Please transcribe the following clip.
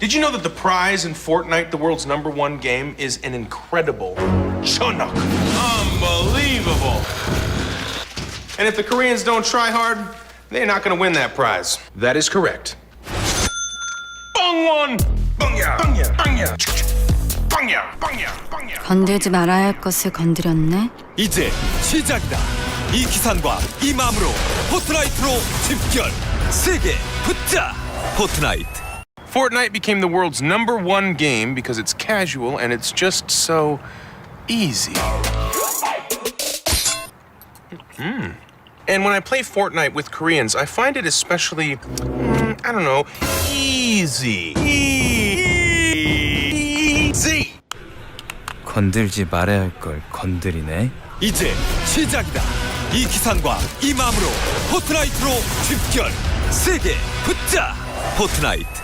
Did you know that the prize in Fortnite, the world's number one game, is an incredible chunuk? Unbelievable. And if the Koreans don't try hard, they're not gonna win that prize. That is correct. Bong one! Bongya! Bongya! Bongya! Bongya! Bongya! Bongya! 건들지 말아야 할 것을 건드렸네. 이제 시작이다. 이 기상과 이 마음으로 포트나이트로 집결. 세게 붙자. 포트나이트. Fortnite became the world's number one game because it's casual and it's just so easy. Mm. And when I play Fortnite with Koreans, I find it especially, mm, I don't know, easy. Easy. 건들지 말아야 할 걸 건드리네. 이제 시작이다. 이 기상과 이 마음으로 포트나이트로 집결. 세게 붙자. 포트나이트.